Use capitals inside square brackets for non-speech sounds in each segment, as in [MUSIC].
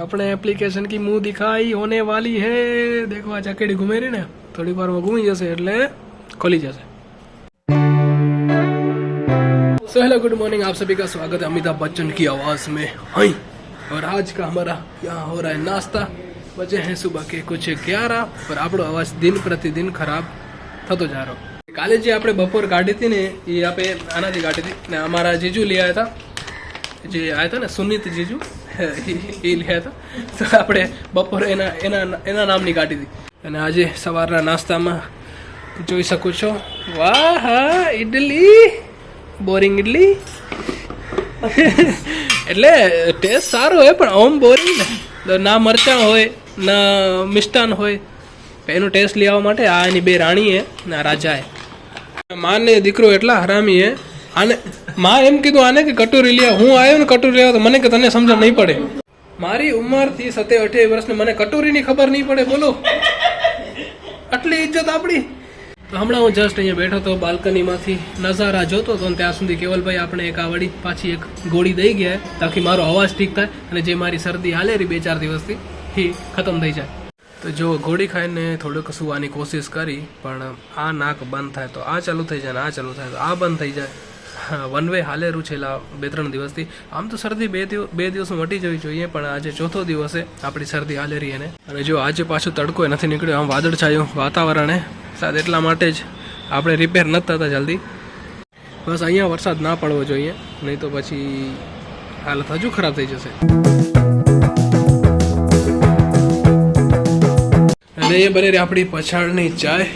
अपने एप्लीकेशन की मुंह दिखाई होने वाली है देखो આ ચકેડી ઘૂમે રહી ને થોડી વારમાં ઘૂમી જશે એટલે ખોલી જશે सो हेलो गुड मॉर्निंग आप सभी का स्वागत है अमिताभ बच्चन की आवाज़ में हाई और आज का हमारा यहाँ हो रहा है नाश्ता बजे हैं सुबह के कुछ ग्यारह पर આપણો અવાજ દિન પ્રતિદિન ખરાબ થતો જા રહ્યો કાલે જે આપણે બપોર કાઢી હતી ને એ આપણે આનાથી કાઢી હતી ને અમારા જીજુ લઈ આવ્યા હતા જે આવ્યા હતા ને સુનિત જીજુ એ હતા તો. આપણે બપોરે એના એના એના નામની કાઢી હતી. અને આજે સવારના નાસ્તામાં જોઈ શકો છો. વાહ, હા ઇડલી બોરિંગ ઇડલી એટલે ટેસ્ટ સારો હોય, પણ ઓમ બોરિંગ ને. મરચાં હોય, ના મિષ્ટાન હોય એનો ટેસ્ટ આવવા માટે આ એની બે રાણીએ ના રાજાએ આ રાજા હે. માં ને દીકરો એટલા હરામી હે. આને માં એમ કીધું આને કે કટોરી લે હું આવ્યો ને કટોરી લેવા તો મને કે તને સમજણ નહીં પડે. મારી ઉંમરથી સતે અઠ્યાવીસ વર્ષની મને કટોરીની ખબર નહીં પડે, બોલો. આટલી ઇજ્જત આપણી. તો હમણાં હું જસ્ટ અહીંયા બેઠો હતો બાલ્કનીમાંથી, નજારા જોતો હતો ત્યાં સુધી કેવલભાઈ આપણે એક આ વળી પાછી એક ગોળી દઈ ગયા. તાકી મારો અવાજ ઠીક થાય અને જે મારી શરદી હાલે રહી બે ચાર દિવસથી, એ ખતમ થઈ જાય. તો જો ગોળી ખાઈને થોડુંક સુવાની કોશિશ કરી, પણ આ નાક બંધ થાય તો આ ચાલુ થઈ જાય ને આ ચાલુ થાય તો આ બંધ થઈ જાય. વન વે હાલેરું છેલ્લા બે ત્રણ દિવસથી. આમ તો શરદી બે દિવસ બે દિવસમાં મટી જવી જોઈએ, પણ આજે ચોથો દિવસે આપણી શરદી હાલેરી એને. અને જો આજે પાછું તડકો નથી નીકળ્યો, આમ વાદળ છાયું વાતાવરણે સાદ એટલા માટે જ આપણે રિપેર નથી થતા જલ્દી. બસ અહીંયા વરસાદ ના પડવો જોઈએ, નહીં તો પછી હાલત હજુ ખરાબ થઈ જશે. અને એ બને આપણી પછાડની ચાય.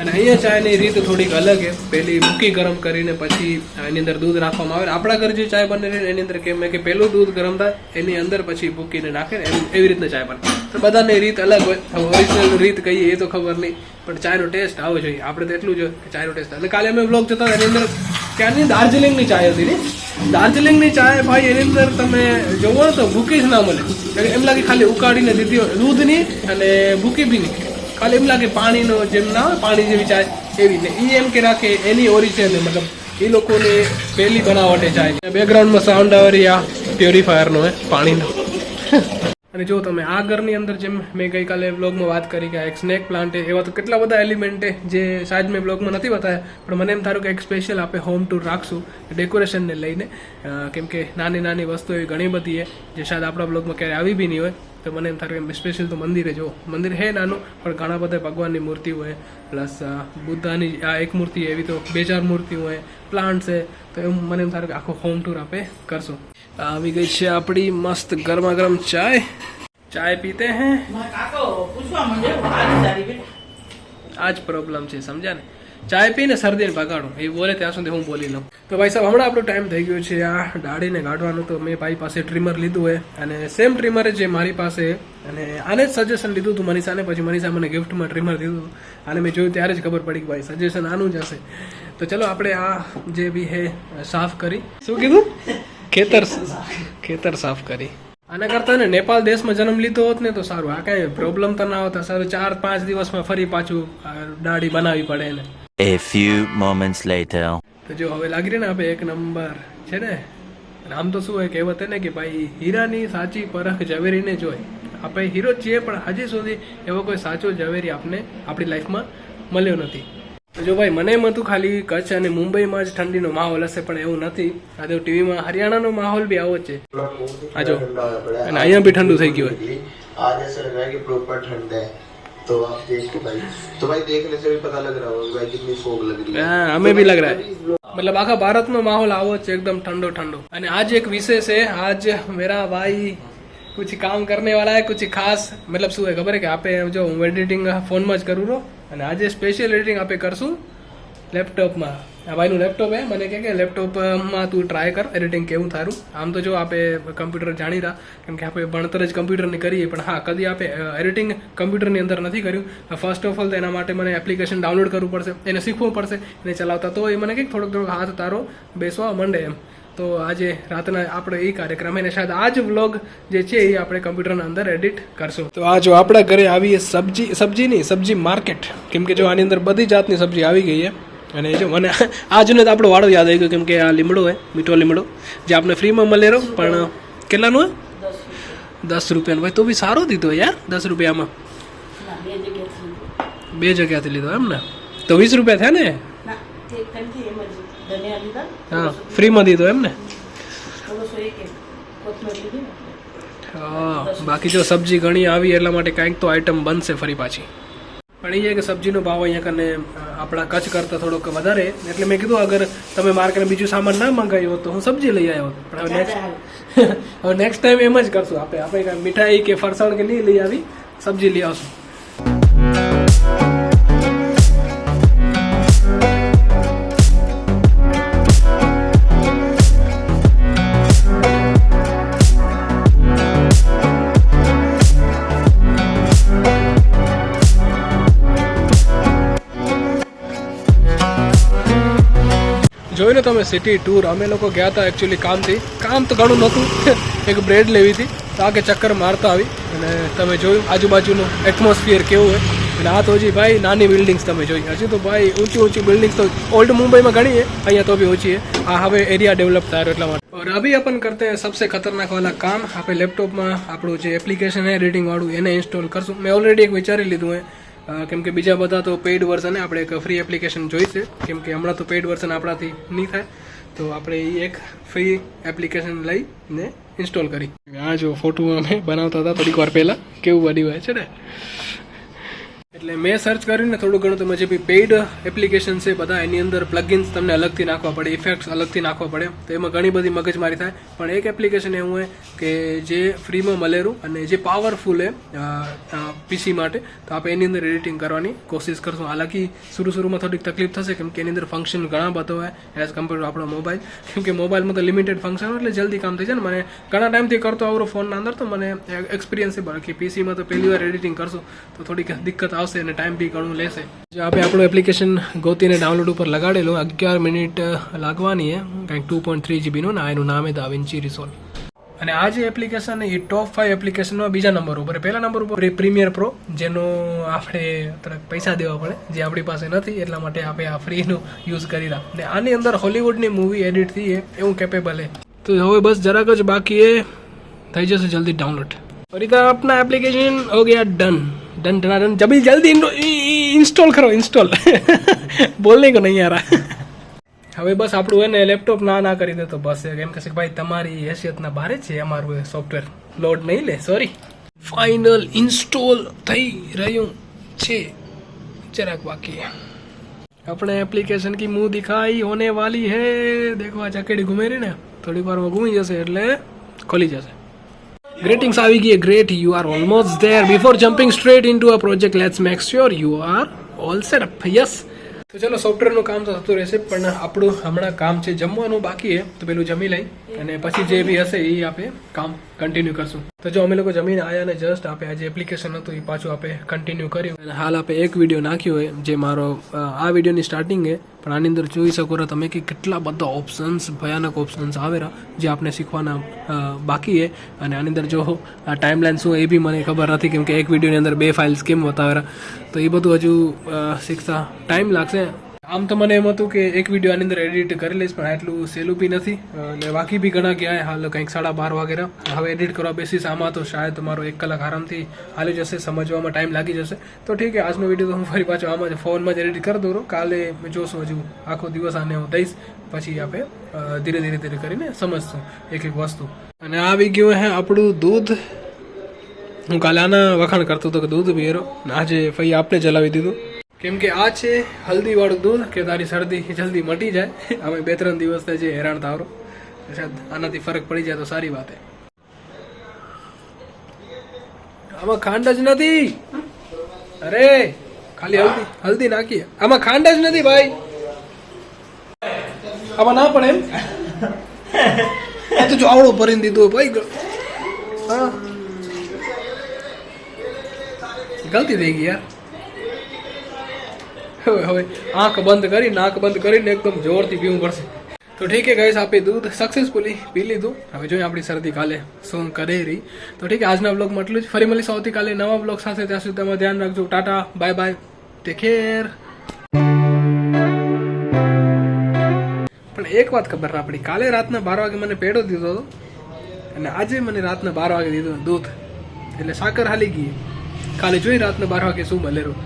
અને અહીંયા ચાયની રીત થોડીક અલગ છે. પહેલી મૂકી ગરમ કરીને પછી એની અંદર દૂધ રાખવામાં આવે. આપણા ઘર જે ચાય બને એની અંદર કેમ કે પહેલું દૂધ ગરમ થાય, એની અંદર પછી મૂકીને નાખે એમ- એવી રીતના ચાય બને. તો બધાની રીત અલગ હોય. ઓરિજિનલ રીત કહીએ એ તો ખબર નહીં, પણ ચાયનો ટેસ્ટ આવો જોઈએ. આપણે તો એટલું જ ચાયનો ટેસ્ટ અને કાલે અમે બ્લોગ જતા એની અંદર ક્યાંની દાર્જિલિંગની ચાય હતી ને? દાર્જિલિંગની ચાય ભાઈ, એની અંદર તમે જોવો તો ભૂકી જ ના મળે. એમ લાગે ખાલી ઉકાળીને દીધી દૂધની અને ભૂકી બી નહીં. ખાલી એમ લાગે પાણીનો જેમ ના પાણી જેવી ચાય એવી ને એ એમ કે રાખે એની ઓરિજિનલ મતલબ એ લોકોને પહેલી બનાવટે ચાય. બેકગ્રાઉન્ડમાં સાઉન્ડ આવે આ પ્યોરિફાયરનો હે, પાણીનો. અને જો તમે આ ઘરની અંદર જેમ મેં ગઈકાલે બ્લોગમાં વાત કરી કે એક સ્નેક પ્લાન્ટ એવા તો કેટલા બધા એલિમેન્ટ જે શાયદ મેં બ્લોગમાં નથી બતાવ્યા, પણ મને એમ થારું કે એક સ્પેશિયલ આપણે હોમ ટૂર રાખશું ડેકોરેશનને લઈને. કેમ કે નાની નાની વસ્તુ એવી ઘણી બધી છે, જે શાયદ આપણા બ્લોગમાં ક્યારે આવી બી નહીં હોય. તો મને એમ થારું કે સ્પેશિયલ તો મંદિરે જો મંદિર હે નાનું પણ ઘણા બધા ભગવાનની મૂર્તિ હોય પ્લસ બુદ્ધાની આ એક મૂર્તિ એવી તો બે ચાર મૂર્તિ હોય પ્લાન્ટ છે. તો એમ મને એમ થારું કે આખો હોમ ટૂર આપણે કરશું. આવી ગઈ છે આપણી મસ્ત ગરમા ગરમ ચાય. ચાય પીતે હે? કાકો પૂછવા માંડ્યો. હારી સારી બેટા આ જ પ્રોબ્લેમ છે સમજ્યા ને? ચાય પીને શરદીને ભગાડું. એ બોલે ત્યાં સુધી હું બોલી લઉં. તો ભાઈ સાહેબ, હમણાં આપણો ટાઈમ થઈ ગયો છે આ દાઢીને કાઢવાનું તો મેં ભાઈ પાસે ટ્રીમર લીધું હોય અને સેમ ટ્રીમર જે મારી પાસે અને આને જ સજેશન લીધું હતું મનીષાને. પછી મનીષા મને ગિફ્ટમાં ટ્રીમર દીધું અને મેં જોયું ત્યારે જ ખબર પડી કે ભાઈ સજેશન આનું જ હશે. તો ચલો આપણે આ જે બી હે, સાફ કરી. શું કીધું? ખેતર ખેતર સાફ કરી. આના કરતાં ને નેપાલ દેશમાં જન્મ લીધો હોત ને તો સારું. આ કાંઈ પ્રોબ્લેમ તો ના હોતા. સારું ચાર પાંચ દિવસમાં ફરી પાછું દાઢી બનાવવી પડે એને. A few moments later. તો જો હવે લાગી રહ્યું ને આપણે એક નંબર છે ને? આમ તો શું હોય કહેવત ને કે ભાઈ હીરાની સાચી પરખ ઝવેરીને જોઈ આપણે હીરો છીએ પણ હજી સુધી એવો કોઈ સાચો ઝવેરી આપને આપણી લાઈફમાં મળ્યો નથી. તો જો ભાઈ મને એમ હતું ખાલી કચ્છ અને મુંબઈમાં જ ઠંડીનો માહોલ હશે પણ એવું નથી. આ તો ટીવીમાં હરિયાણાનો માહોલ બી આવો છે. આ જો. અને અહીંયા બી ઠંડુ થઈ ગયું હોય. આજે સર પ્રોપર ઠંડ है कि प्रॉपर ठंड है तो आप देखो भाई तो भाई देखने से भी पता लग रहा होगा भाई कितनी फोग लग रही है हाँ, हमें भी लग रहा है मतलब आखा भारत में माहौल आवो જ છે એકદમ ठंडो ठंडो અને आज एक विषय है आज मेरा भाई कुछ काम करने वाला है कुछ खास मतलब શું है ખબર है કે આપે જો હું એડિટિંગ ફોનમાં જ કરું રહો અને આજે સ્પેશિયલ એડિટિંગ આપે કરશું લેપટોપમાં. આ ભાઈનું લેપટોપ હે, મને કહે કે લેપટોપમાં તું ટ્રાય કર એડિટિંગ કેવું થારું? આમ તો જો આપે કમ્પ્યુટર જાણી રહ્યા, કેમ કે આપણે ભણતર જ કમ્પ્યુટરની કરીએ, પણ હા, કદી આપે એડિટિંગ કમ્પ્યુટરની અંદર નથી કર્યું. ફર્સ્ટ ઓફ ઓલ તો એના માટે મને એપ્લિકેશન ડાઉનલોડ કરવું પડશે, એને શીખવું પડશે, એને ચલાવતા તો એ મને કંઈક થોડોક થોડોક હાથ તારો બેસવા માંડે એમ. તો આજે રાતના આપણે એ કાર્યક્રમ, એને શાયદ આ જ વ્લોગ જે છે એ આપણે કમ્પ્યુટરના અંદર એડિટ કરશું. તો આ જો આપણા ઘરે આવી સબ્જી સબ્જી નહીં સબ્જી માર્કેટ કેમ કે જો આની અંદર બધી જાતની સબ્જી આવી ગઈ છે. અને જો મને આ આજનો તો આપણો વાળો યાદ આવી ગયો, કેમ કે આ લીમડો હે, મીઠો લીમડો, જે આપણે ફ્રીમાં મળે રહો પણ કેટલાનું હે? દસ રૂપિયાનો. ભાઈ, તો બી સારો દીધો યાર, દસ રૂપિયામાં. બે જગ્યાથી લીધો એમ ને? તો વીસ રૂપિયા થયા ને? હા, ફ્રીમાં દીધો એમ ને? હા, બાકી જો સબ્જી ઘણી આવી, એટલા માટે કાંઈક તો આઈટમ બનશે ફરી પાછી. પણ એ છે કે સબ્જીનો ભાવ અહીંયા કને આપણા કચ્છ કરતાં થોડોક વધારે. એટલે મેં કીધું અગર તમે માર્કેટ બીજું સામાન ના મંગાવ્યું હોત તો હું સબ્જી લઈ આવ્યો. પણ હવે નેક્સ્ટ [LAUGHS] હવે નેક્સ્ટ ટાઈમ એમ જ કરશું. આપણે આપણે મીઠાઈ કે ફરસાણ કે નહીં લઈ આવી સબ્જી લઈ આવશું. જોયું ને તમે સિટી ટૂર અમે લોકો ગયા હતા એકચ્યુઅલી કામથી કામ તો ઘણું નહોતું [LAUGHS] એક બ્રેડ લેવી હતી તો આગે ચક્કર મારતા આવી અને તમે જોયું આજુબાજુનું એટમોસ્ફિયર કેવું હોય અને આ તો હજી ભાઈ નાની બિલ્ડિંગ્સ તમે જોઈ હજી તો ભાઈ ઊંચી ઊંચી બિલ્ડિંગ્સ તો ઓલ્ડ મુંબઈમાં ઘણી है અહીંયા તો भी ऊंची है આ હવે એરિયા ડેવલપ થાય એટલા માટે और अभी अपन करते हैं सबसे खतरनाक वाला काम આપણે લેપટોપમાં આપણું જે એપ્લિકેશન है રેટિંગ વાળું એને ઇન્સ્ટોલ કરશું મેં ઓલરેડી એક વિચારી લીધું હે અ, કેમ કે બીજા બધા તો પેઇડ વર્ઝન આપણે એક ફ્રી એપ્લિકેશન જોઈશે કેમ કે હમણાં તો પેઇડ વર્ઝન આપણાથી નહીં થાય. તો આપણે એક ફ્રી એપ્લિકેશન લઈને ઇન્સ્ટોલ કરી. આ જો ફોટો અમે બનાવતા હતા થોડીક વાર પહેલાં. કેવું બની હોય છે ને? એટલે મેં સર્ચ કરીને થોડું ઘણું તમે જે બી પેઇડ એપ્લિકેશન છે, બધા એની અંદર પ્લગઇન્સ તમને અલગથી નાખવા પડે ઇફેક્ટ્સ અલગથી નાખવા પડે. તો એમાં ઘણી બધી મગજમારી થાય. પણ એક એપ્લિકેશન એવું હોય કે જે ફ્રીમાં મળેલું અને જે પાવરફુલ એ પીસી માટે, તો આપણે એની અંદર એડિટિંગ કરવાની કોશિશ કરશું. હાલાકી શરૂ શરૂમાં થોડીક તકલીફ થશે, કેમ કે એની અંદર ફંક્શન ઘણા બધા હોય એઝ કમ્પેર ટુ આપણો મોબાઈલ કેમ કે મોબાઈલમાં તો લિમિટેડ ફંક્શન એટલે જલ્દી કામ થઈ જાય ને. મને ઘણા ટાઈમથી કરતો આવરો ફોનના અંદર, તો મને એક્સપિરિયન્સ છે બાકી. પીસીમાં તો પહેલી વાર એડિટિંગ કરશું, તો થોડીક દિક્કત આવશે. આવશે અને ટાઈમ બી ઘણું લેશે. જો આપણે આપણું એપ્લિકેશન ગોતીને ડાઉનલોડ ઉપર લગાડેલું, અગિયાર મિનિટ લાગવાની કંઈક ટુ પોઈન્ટ થ્રી જીબીનું ને એનું નામ એ દાવિન્ચી રિસોલ અને આ જે એપ્લિકેશન એ ટોપ ફાઇવ એપ્લિકેશનમાં બીજા નંબર ઉપર પહેલા નંબર ઉપર પ્રીમિયર પ્રો જેનો આપણે થોડાક પૈસા દેવા પડે, જે આપણી પાસે નથી, એટલા માટે આપણે આ ફ્રીનો યુઝ કરી રહ્યા આની અંદર હોલિવૂડની મૂવી એડિટ થઈ એવું કેપેબલ છે. તો હવે બસ જરાક જ બાકી એ થઈ જશે જલ્દી ડાઉનલોડ ફરી આપના એપ્લિકેશન હો ગયા done done done done done जब जल्दी इंस्टॉल करो इंस्टॉल [LAUGHS] बोलने को नहीं आ रहा હવે બસ આપણું એને લેપટોપ ના ના કરી દે તો બસ એમ કહેશે કે ભાઈ તમારી હેસિયતના બહાર જ છે અમારું સોફ્ટવેર લોડ નહીં લે સોરી ફાઇનલ ઇન્સ્ટોલ થઈ રહ્યું છે જરાક બાકી है अपने एप्लीकेशन की मुंह दिखाई होने वाली है देखो આ ચકેડી ઘૂમે રહી ને થોડીક વારમાં ઘૂમી જશે એટલે ખોલી જશે ગ્રેટિંગ્સ આવી ગઈ great you are almost there before jumping straight into a project let's make sure you are all set yes તો ચલો સોફ્ટવેરનું કામ તો થતું રહેશે, પણ આપણું હમણાં કામ છે જમવાનું બાકી છે. તો પેલું જમી લઈ અને પછી જે બી હશે એ આપણે કામ કન્ટિન્યુ કરશું. તો જો અમે લોકો જમીને આવ્યા ને જસ્ટ આપણે આ જે એપ્લિકેશન હતું, એ પાછું આપણે કન્ટિન્યુ કર્યું. અને હાલ આપણે એક વીડિયો નાખ્યો હોય જે મારો આ વિડીયોની સ્ટાર્ટિંગ છે. પણ આની અંદર જોઈ શકો છો તમે કે કેટલા બધા ઓપ્શન્સ ભયાનક ઓપ્શન્સ આવેલા જે આપણે શીખવાના બાકી છે. અને આની અંદર જો આ ટાઈમલાઈન શું એ બી મને ખબર નથી કેમ કે એક વિડીયોની અંદર બે ફાઇલ્સ કેમ બતાવેલા. તો એ બધું હજુ શીખતા ટાઈમ લાગશે. આમ તો મને એમ હતું કે એક વીડિયો આની અંદર એડિટ કરી લઈશ, પણ આટલું સહેલું બી નથી. અને બાકી બી ઘણા ગયા હાલ કંઈક સાડા બાર વાગેના હવે એડિટ કરવા બેસીશ, આમાં તો શાયદ મારો એક કલાક આરામથી હાલી જશે, સમજવામાં ટાઈમ લાગી જશે. તો ઠીક છે આજનો વીડિયો તો હું ફરી પાછો આમાં જ ફોનમાં જ એડિટ કરી દઉં કાલે જોશું હજુ આખો દિવસ આને હું દઈશ, પછી આપણે ધીરે ધીરે ધીરે કરીને સમજશું એક એક વસ્તુ. અને આવી ગયું હે આપણું દૂધ. હું કાલે આના વખાણ કરતો હતો કે દૂધ પીએરો આજે ફઈ આપણે ચલાવી દીધું. કેમ કે આ છે હલ્દીવાળું દૂધ, કે તારી શરદી જલ્દી મટી જાય. અમે બે ત્રણ દિવસ જે હેરાન શાયદ આનાથી ફરક પડી જાય તો સારી વાત આમાં ખાંડ જ નથી. અરે, ખાલી હલ્દી હલ્દી નાખીએ. આમાં ખાંડ જ નથી ભાઈ. આમાં ના પણ એમ? આ તો જો આવડો ભરીને દીધું ભાઈ. હા. ગલતી થઈ ગઈ યાર. હવે આંખ બંધ કરી, નાક બંધ કરીને એકદમ જોરથી પીવું પડશે. તો ઠીક હે ગાઈસ આપે દૂધ સક્સેસફુલી પી લીધું. હવે જોઈએ આપણી શરદી કાલે શું કરે રહી. તો ઠીક આજના બ્લોગમાં એટલું જ. ફરી મળીશું આવતીકાલે નવા બ્લોગ સાથે. ત્યાં સુધી તમે ધ્યાન રાખજો. Tata bye bye take care પણ એક વાત ખબર ના આપણી. કાલે રાતના બાર વાગે મને પેડો દીધો હતો. અને આજે મને રાતના બાર વાગે દીધો દૂધ. એટલે સાકર હાલી ગઈ. કાલે જોઈ રાતના બાર વાગે શું મળેલું